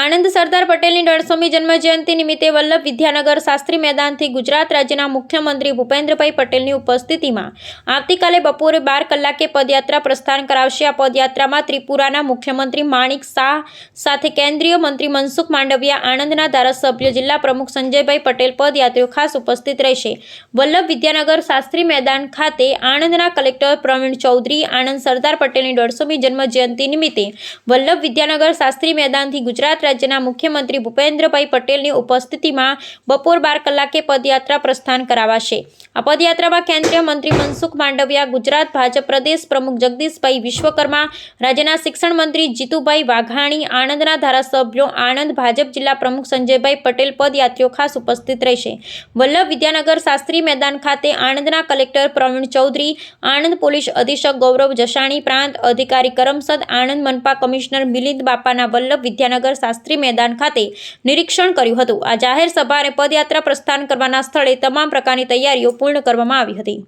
આણંદ સરદાર પટેલની દોઢસોમી જન્મજયંતિ નિમિત્તે વલ્લભ વિદ્યાનગર શાસ્ત્રી મેદાનથી ગુજરાત રાજ્યના મુખ્યમંત્રી ભૂપેન્દ્રભાઈ પટેલની ઉપસ્થિતિમાં આવતીકાલે બપોરે બાર કલાકે પદયાત્રા પ્રસ્થાન કરાવશે. આ પદયાત્રામાં ત્રિપુરાના મુખ્યમંત્રી માણિક શાહ સાથે કેન્દ્રીય મંત્રી મનસુખ માંડવિયા, આણંદના ધારાસભ્ય જિલ્લા પ્રમુખ સંજયભાઈ પટેલ પદયાત્રીઓ ખાસ ઉપસ્થિત રહેશે. વલ્લભ વિદ્યાનગર શાસ્ત્રી મેદાન ખાતે આણંદના કલેક્ટર પ્રવીણ ચૌધરી, આણંદ સરદાર પટેલની દોઢસોમી જન્મજયંતિ નિમિત્તે વલ્લભ વિદ્યાનગર શાસ્ત્રી મેદાનથી ગુજરાત રાજ્યના મુખ્યમંત્રી ભૂપેન્દ્રભાઈ પટેલની ઉપસ્થિતિમાં બપોર બાર કલાકે પદયાત્રા પ્રસ્થાન કરાવાશે. આ પદયાત્રામાં કેન્દ્રીય મંત્રી મનસુખ માંડવિયા, ગુજરાત ભાજપ પ્રદેશ પ્રમુખ જગદીશભાઈ વિશ્વકર્મા, રાજ્યના શિક્ષણ મંત્રી જીતુભાઈ વાઘાણી, આણંદના ધારાસભ્યો આણંદ ભાજપ જિલ્લા પ્રમુખ સંજયભાઈ પટેલ પદયાત્રીઓ ખાસ ઉપસ્થિત રહેશે. વલ્લભ વિદ્યાનગર શાસ્ત્રી મેદાન ખાતે આણંદના કલેક્ટર પ્રવીણ ચૌધરી, આણંદ પોલીસ અધિક્ષક ગૌરવ જસાણી પ્રાંત અધિકારી કરમસદ, આણંદ મનપા કમિશનર મિલિંદ બાપાના વલ્લભ વિદ્યાનગર શાસ્ત્રી મેદાન ખાતે નિરીક્ષણ કર્યું હતું. આ જાહેર સભા અને પદયાત્રા પ્રસ્થાન કરવાના સ્થળે તમામ પ્રકારની તૈયારીઓ પૂર્ણ કરવામાં આવી હતી.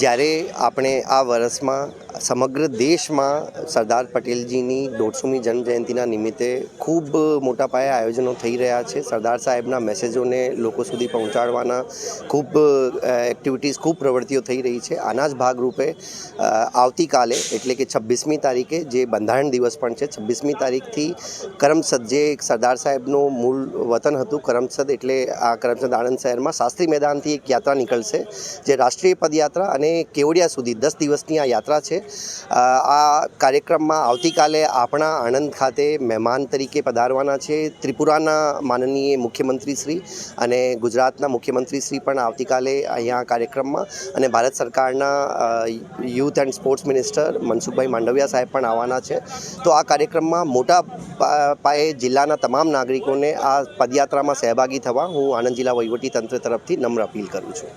જ્યારે આપણે આ વર્ષમાં સમગ્ર દેશમાં સરદાર પટેલજીની દોઢસોમી જન્મજયંતિના નિમિત્તે ખૂબ મોટા પાયે આયોજનો થઈ રહ્યા છે. સરદાર સાહેબના મેસેજોને લોકો સુધી પહોંચાડવાના ખૂબ એક્ટિવિટીઝ ખૂબ પ્રવૃત્તિઓ થઈ રહી છે. આના જ ભાગરૂપે આવતીકાલે એટલે કે છવ્વીસમી તારીખે જે બંધારણ દિવસ પણ છે છવ્વીસમી તારીખથી કરમસદ, જે એક સરદાર સાહેબનું મૂળ વતન હતું, કરમસદ એટલે આ કરમસદ આણંદ શહેરમાં શાસ્ત્રી મેદાનથી એક યાત્રા નીકળશે, જે રાષ્ટ્રીય પદયાત્રા અને કેવડિયા સુધી દસ દિવસની આ યાત્રા છે. આ કાર્યક્રમમાં આવતીકાલે આપણા આણંદ ખાતે મહેમાન તરીકે પધારવાના છે. ત્રિપુરાના માનનીય મુખ્યમંત્રી શ્રી અને ગુજરાતના મુખ્યમંત્રી શ્રી પણ આવતીકાલે અહીંયા કાર્યક્રમમાં અને ભારત સરકારના youth and sports minister Mansukhbhai Mandaviya સાહેબ પણ આવવાના છે. તો આ કાર્યક્રમમાં મોટા પાયે જિલ્લાના તમામ નાગરિકોને આ પદયાત્રામાં સહભાગી થવા હું આણંદ જિલ્લા વહીવટી તંત્ર તરફથી નમ્ર અપીલ કરું છું.